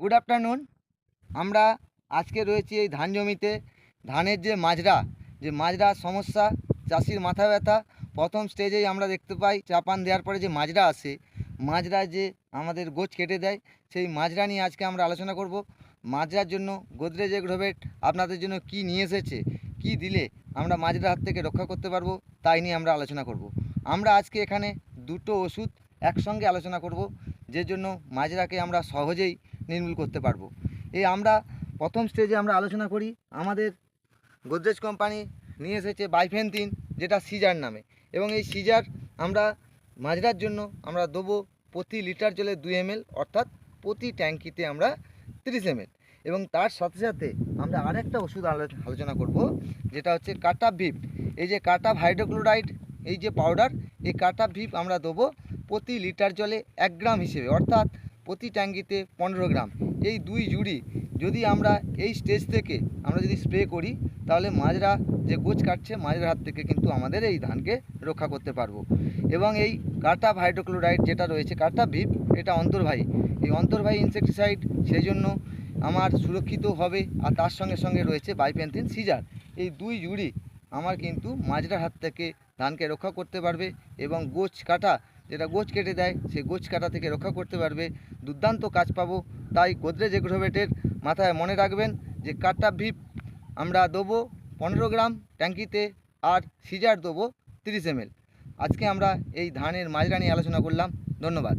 Good afternoon আমরা আজকে রয়েছি এই ধান জমিতে। ধানের যে মাজরা যে মাজরা সমস্যা, চাষির মাথা ব্যথা, প্রথম স্টেজেই আমরা দেখতে পাই। চাপান দেওয়ার পরে যে মাজরা আসে মাজরা যে আমাদের গোছ কেটে দেয়, সেই মাজরা নিয়ে আজকে আমরা আলোচনা করব। মাজরার জন্য গোদরেজ এগ্রোভেট আপনাদের জন্য কি নিয়ে এসেছে, কি দিলে আমরা মাজরার হাত থেকে রক্ষা করতে পারব, তাই নিয়ে আমরা আলোচনা করব। আমরা আজকে এখানে দুটো ওষুধ একসঙ্গে আলোচনা করব, যে জন্য মাজরাকে আমরা সহজেই নির্মূল করতে পারব। এই আমরা প্রথম স্টেজে আমরা আলোচনা করি, আমাদের গোদরেজ কোম্পানি নিয়ে এসেছে বাইফেন্থিন যেটা সিজার নামে। এবং এই সিজার আমরা মাজরার জন্য আমরা দেবো প্রতি লিটার জলে দুই এমএল, অর্থাৎ প্রতি ট্যাঙ্কিতে আমরা তিরিশ এমএল। এবং তার সাথে সাথে আমরা আরেকটা ওষুধ আলো- আলোচনা করব, যেটা হচ্ছে কাটা ভিপ। এই যে কাটা হাইড্রোক্লোরাইড, এই যে পাউডার এই কাটা ভিপ আমরা দেবো প্রতি লিটার জলে এক গ্রাম হিসেবে, অর্থাৎ প্রতি ট্যাঙ্কিতে পনেরো গ্রাম। এই দুই জুড়ি যদি আমরা এই স্টেজ থেকে আমরা যদি স্প্রে করি, তাহলে মাজরা যে গোছ কাটছে মাজরার হাত থেকে কিন্তু আমাদের এই ধানকে রক্ষা করতে পারব। এবং এই কাটা হাইড্রোক্লোরাইড যেটা রয়েছে, কাটা ভিপ, এটা অন্তর্বাহী। এই অন্তর্বাহী ইনসেকটিসাইড সেই জন্য আমার সুরক্ষিত হবে, আর তার সঙ্গে সঙ্গে রয়েছে বাইপেন্থিন সিজার এই দুই জুড়ি আমার কিন্তু মাজরার হাত থেকে ধানকে রক্ষা করতে পারবে এবং গোছ কাটা যেটা গোছ কেটে দেয়, সেই গোছ কাটা থেকে রক্ষা করতে পারবে। দুর্দান্ত কাজ পাবো। তাই গোদরেজ এগ্রোভেটের মাথায় মনে রাখবেন যে কাটা ভিপ আমরা দেবো পনেরো গ্রাম ট্যাঙ্কিতে আর সিজার দেবো তিরিশ এমএল। আজকে আমরা এই ধানের মাঝরা নিয়ে আলোচনা করলাম। ধন্যবাদ।